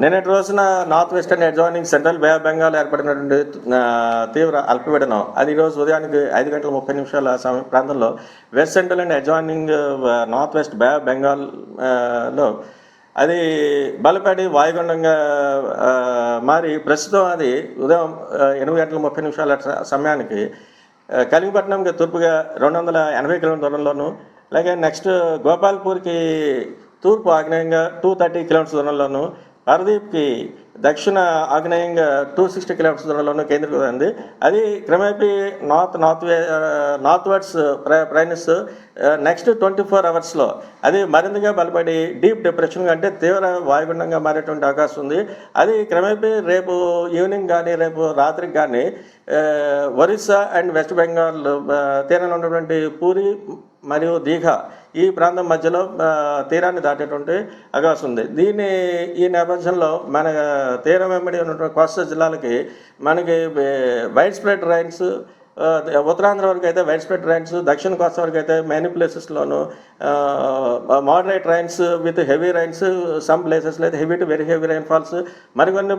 నిన్నటి రోజున north western adjoining central Bay of Bengal ఏర్పడినటువంటి తీవ్ర అల్పపీడనం. అది ఈరోజు ఉదయానికి ఐదు గంటల ముప్పై నిమిషాల సమయ ప్రాంతంలో west central and adjoining north west Bay of అది బలపడి వాయుగుండంగా మారి ప్రస్తుతం అది ఉదయం ఎనిమిది గంటల ముప్పై నిమిషాల సమయానికి ఆ, కలింగపట్నంకి తూర్పుగా రెండు వందల ఎనభై కిలోమీటర్ల దూరంలోను అలాగే నెక్స్ట్ గోపాల్పూర్కి తూర్పు ఆగ్నేయంగా టూ థర్టీ కిలోమీటర్స్ దూరంలోను పారదీప్కి దక్షిణ ఆగ్నేయంగా టూ సిక్స్టీ కిలోమీటర్స్ దూరంలోనూ కేంద్రీకృతమైంది. అది క్రమేపీ నార్త్ నార్త్ వే నార్త్ వర్డ్స్ ప్రయాణిస్ నెక్స్ట్ ట్వంటీ ఫోర్ అవర్స్లో అది మరింతగా బలపడి డీప్ డిప్రెషన్ అంటే తీవ్ర వాయుగుండంగా మారేటువంటి అవకాశం ఉంది. అది క్రమేపీ రేపు ఈవినింగ్ కానీ రేపు రాత్రికి కానీ ఒరిస్సా అండ్ వెస్ట్ బెంగాల్ తీరంలో ఉన్నటువంటి పూరి మరియు దీఘా ఈ ప్రాంతం మధ్యలో తీరాన్ని దాటేటువంటి అవకాశం ఉంది. దీని ఈ నేపథ్యంలో మన తీరం వెంబడి ఉన్నటువంటి కోస్తా జిల్లాలకి మనకి వైడ్ స్ప్రెడ్ రైన్స్ ఉత్తరాంధ్ర వరకు అయితే వైడ్ స్ప్రెడ్ రైన్స్ దక్షిణ కోస్తా వరకు అయితే many ప్లేసెస్లోను moderate rains with heavy rains some ప్లేసెస్లో అయితే heavy to very heavy rain falls మరికొన్ని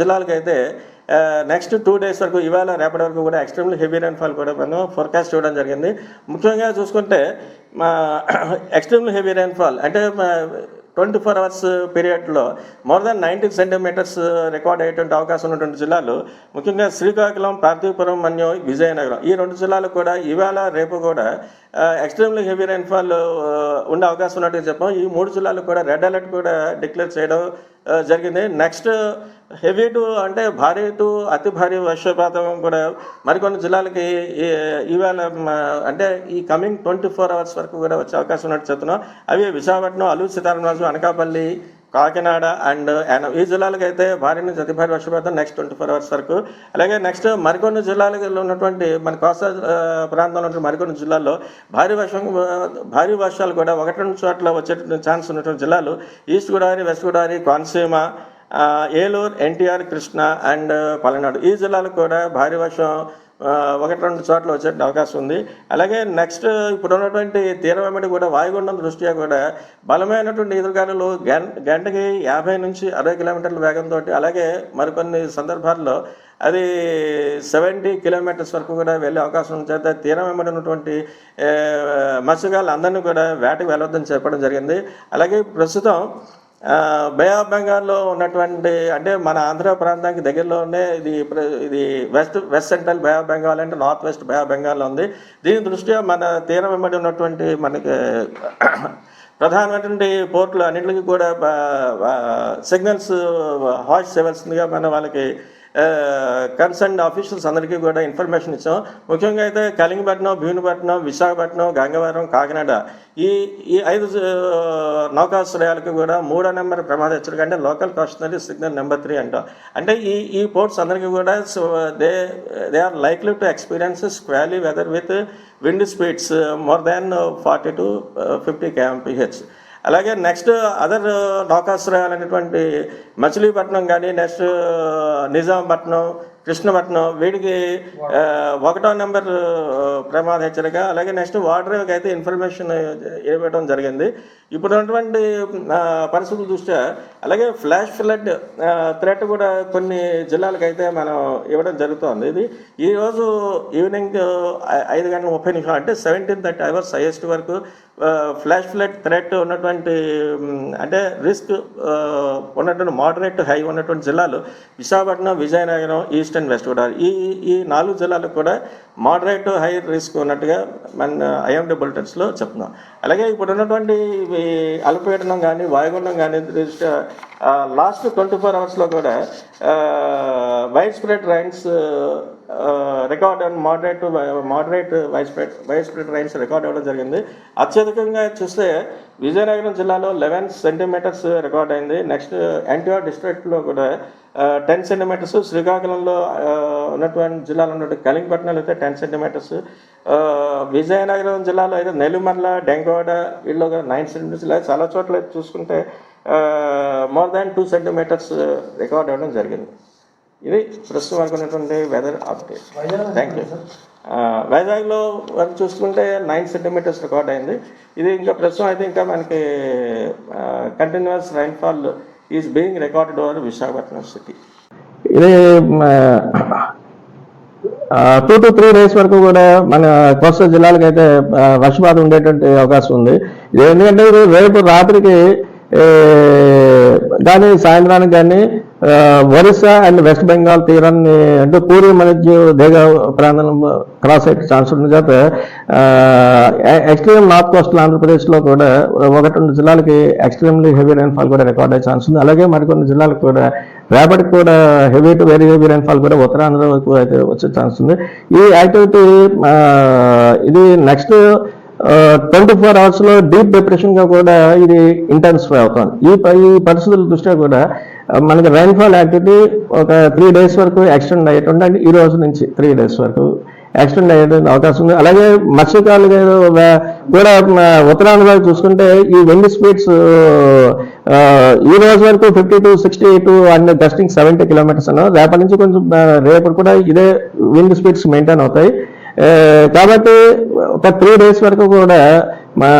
జిల్లాలకైతే నెక్స్ట్ టూ డేస్ వరకు ఇవాళ రేపటి వరకు కూడా ఎక్స్ట్రీమ్లీ హెవీ రైన్ఫాల్ కూడా మనం ఫోర్కాస్ట్ చూడడం జరిగింది. ముఖ్యంగా చూసుకుంటే ఎక్స్ట్రీమ్లీ హెవీ రైన్ఫాల్ అంటే ట్వంటీ ఫోర్ అవర్స్ పీరియడ్లో more than ninety centimetres record అయ్యేటువంటి అవకాశం ఉన్నటువంటి జిల్లాలు ముఖ్యంగా శ్రీకాకుళం పార్థివపురం మన్యం విజయనగరం ఈ రెండు జిల్లాలు కూడా ఇవాళ రేపు కూడా ఎక్స్ట్రీమ్లీ హెవీ రైన్ఫాల్ ఉండే అవకాశం ఉన్నట్టుగా చెప్పాం. ఈ మూడు జిల్లాలు కూడా రెడ్ అలర్ట్ కూడా డిక్లేర్ చేయడం జరిగింది. నెక్స్ట్ హెవీ టు అంటే భారీ టు అతి భారీ వర్షపాతం కూడా మరికొన్ని జిల్లాలకి ఈవేళ ఇవాళ అంటే ఈ కమింగ్ ట్వంటీ ఫోర్ అవర్స్ వరకు కూడా వచ్చే అవకాశం ఉన్నట్టు చెప్తున్నాం. అవి విశాఖపట్నం అలూరు సీతారామరాజు అనకాపల్లి కాకినాడ అండ్ ఈ జిల్లాలకు అయితే భారీ నుంచి అతి భారీ వర్షపాతం నెక్స్ట్ ట్వంటీ ఫోర్ అవర్స్ వరకు. అలాగే నెక్స్ట్ మరికొన్ని జిల్లాలకు ఉన్నటువంటి మన కోస్తా ప్రాంతంలో ఉన్న మరికొన్ని జిల్లాల్లో భారీ వర్షం భారీ వర్షాలు కూడా ఒకటి రెండు చోట్ల వచ్చే ఛాన్స్ ఉన్నటువంటి జిల్లాలు East Godavari West Godavari Konaseema Eluru NTR Krishna and Palnadu. ఈ జిల్లాలకు కూడా భారీ వర్షం ఒకటి రెండు చోట్ల వచ్చే అవకాశం ఉంది. అలాగే నెక్స్ట్ ఇప్పుడు ఉన్నటువంటి తీరం వెంబడి కూడా వాయుగుండం దృష్ట్యా కూడా బలమైనటువంటి ఎదురుగాలులు గంటకి యాభై నుంచి అరవై కిలోమీటర్ల వేగంతో అలాగే మరికొన్ని సందర్భాల్లో అది సెవెంటీ కిలోమీటర్స్ వరకు కూడా వెళ్ళే అవకాశం చేత తీరం వెంబడి ఉన్నటువంటి మత్స్యకారులు అందరినీ కూడా వేటకు వెళ్ళొద్దని చెప్పడం జరిగింది. అలాగే ప్రస్తుతం బే ఆఫ్ బెంగాల్లో ఉన్నటువంటి అంటే మన ఆంధ్ర ప్రాంతానికి దగ్గరలోనే ఇది ప్ర- ఇది west west central Bay of Bengal అంటే నార్త్ వెస్ట్ బే ఆఫ్ బెంగాల్లో ఉంది. దీని దృష్ట్యా మన తీరం వెంబడి ఉన్నటువంటి మనకి ప్రధానమైనటువంటి పోర్టులు అన్నింటికి కూడా సిగ్నల్స్ హాష్ సెవెల్స్గా మన వాళ్ళకి కన్సర్న్ ఆఫీషియల్స్ అందరికీ కూడా ఇన్ఫర్మేషన్ ఇచ్చాం. ముఖ్యంగా అయితే కలింగపట్నం భీమునిపట్నం విశాఖపట్నం గంగవరం కాకినాడ ఈ ఈ ఐదు నౌకాశ్రయాలకు కూడా మూడో నెంబర్ ప్రమాద హెచ్చరిక అంటే local cautionary signal number three అంటాం. అంటే ఈ ఈ పోర్ట్స్ అందరికీ కూడా they they are likely to experience squally weather with wind speeds more than forty to fifty KMPH అలాగే నెక్స్ట్ అదర్ డాకాశ్రయాలు అనేటువంటి మచిలీపట్నం కానీ నెక్స్ట్ నిజాంపట్నం కృష్ణపట్నం వీడికి ఒకటో నెంబర్ ప్రమాద హెచ్చరిక అలాగే నెక్స్ట్ వాటర్ అయితే ఇన్ఫర్మేషన్ ఇవ్వడం జరిగింది. ఇప్పుడు ఉన్నటువంటి పరిస్థితులు పరిస్థితుల దృష్ట్యా అలాగే ఫ్లాష్ ఫ్లడ్ థ్రెట్ కూడా కొన్ని జిల్లాలకైతే మనం ఇవ్వడం జరుగుతోంది. ఇది ఈరోజు ఈవినింగ్ ఐ- ఐదు గంటల ముప్పై నిమిషాలు అంటే సెవెంటీన్ థర్టీ అవర్స్ హైయెస్ట్ వరకు ఫ్లాష్ ఫ్లడ్ థ్రెట్ ఉన్నటువంటి అంటే రిస్క్ ఉన్నటువంటి మోడరేట్ హై ఉన్నటువంటి జిల్లాలు Visakhapatnam Vizianagaram East and West Godavari ఈ ఈ నాలుగు జిల్లాలకు కూడా మోడరేట్ హై రిస్క్ ఉన్నట్టుగా మన ఐఎండి బులెటిన్స్లో చెప్తున్నాం. అలాగే ఇప్పుడు ఉన్నటువంటి అల్పపీడనం కానీ వాయుగుండం కానీ లాస్ట్ ట్వంటీ ఫోర్ అవర్స్లో కూడా widespread rains record and moderate moderate widespread widespread rains record అవ్వడం జరిగింది. అత్యధికంగా చూస్తే విజయనగరం జిల్లాలో లెవెన్ సెంటీమీటర్స్ రికార్డ్ అయింది. నెక్స్ట్ ఎన్టీఆర్ డిస్ట్రిక్ట్లో కూడా టెన్ సెంటీమీటర్స్ శ్రీకాకుళంలో ఉన్నటువంటి జిల్లాలో ఉన్నటువంటి కలింగపట్నంలో అయితే టెన్ సెంటీమీటర్స్ విజయనగరం జిల్లాలో అయితే నెల్లిమర్ల డెంగోడ వీళ్ళు నైన్ సెంటీమీటర్స్ ఇలా చాలా చోట్ల చూసుకుంటే more than two centimetres record అవ్వడం జరిగింది. ఇది ప్రస్తుతం వరకు ఉన్నటువంటి వెదర్ అప్డేట్ థ్యాంక్ యూ వైజాగ్లో వరకు చూసుకుంటే నైన్ సెంటీమీటర్స్ రికార్డ్ అయింది. ఇది ఇంకా ప్రస్తుతం అయితే ఇంకా మనకి continuous rainfall is being recorded over Visakhapatnam city ఇది టూ టు త్రీ డేస్ వరకు కూడా మన కోస్తా జిల్లాలకు అయితే వర్షపాతం ఉండేటువంటి అవకాశం ఉంది. ఇది ఎందుకంటే రేపు రాత్రికి కానీ సాయంత్రానికి కానీ ఒరిస్సా అండ్ వెస్ట్ బెంగాల్ తీరాన్ని అంటే పూర్వ మధ్య దేగ ప్రాంతం క్రాస్ అయ్యే ఛాన్స్ ఉంది చేత ఎక్స్ట్రీమ్ నార్త్ కోస్టల్ ఆంధ్రప్రదేశ్లో కూడా ఒకటి రెండు జిల్లాలకి ఎక్స్ట్రీమ్లీ హెవీ రైన్ఫాల్ కూడా రికార్డ్ అయ్యే ఛాన్స్ ఉంది. అలాగే మరికొన్ని జిల్లాలకు కూడా రేపటికి కూడా heavy to very heavy rainfall కూడా ఉత్తరాంధ్ర వరకు అయితే వచ్చే ఛాన్స్ ఉంది. ఈ యాక్టివిటీ ఇది నెక్స్ట్ ట్వంటీ ఫోర్ అవర్స్లో డీప్ డిప్రెషన్గా కూడా ఇది ఇంటెన్సిఫై అవుతుంది. ఈ ఈ పరిస్థితుల దృష్ట్యా కూడా మనకి రైన్ఫాల్ యాక్టివిటీ ఒక త్రీ డేస్ వరకు ఎక్స్టెండ్ అయ్యేటువంటి అంటే ఈ రోజు నుంచి త్రీ డేస్ వరకు ఎక్స్టెండ్ అయ్యేటువంటి అవకాశం ఉంది. అలాగే మత్స్యకారులు కూడా ఉత్తరాంధ్ర వైపు చూసుకుంటే ఈ వెండి స్పీడ్స్ ఈ రోజు వరకు fifty to sixty to and gusting seventy kilometres అన్న రేపటి నుంచి కొంచెం రేపు రేపటి కూడా ఇదే విండ్ స్పీడ్స్ మెయింటైన్ అవుతాయి. కాబట్టి ఒక త్రీ డేస్ వరకు కూడా మా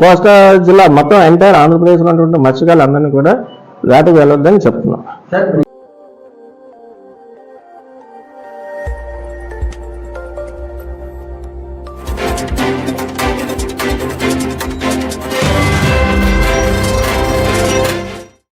కోస్తా జిల్లా మొత్తం ఎంటైర్ ఆంధ్రప్రదేశ్లో ఉన్నటువంటి మత్స్యకారులు అందరినీ కూడా వేటకు వెళ్ళొద్దని చెప్తున్నాం.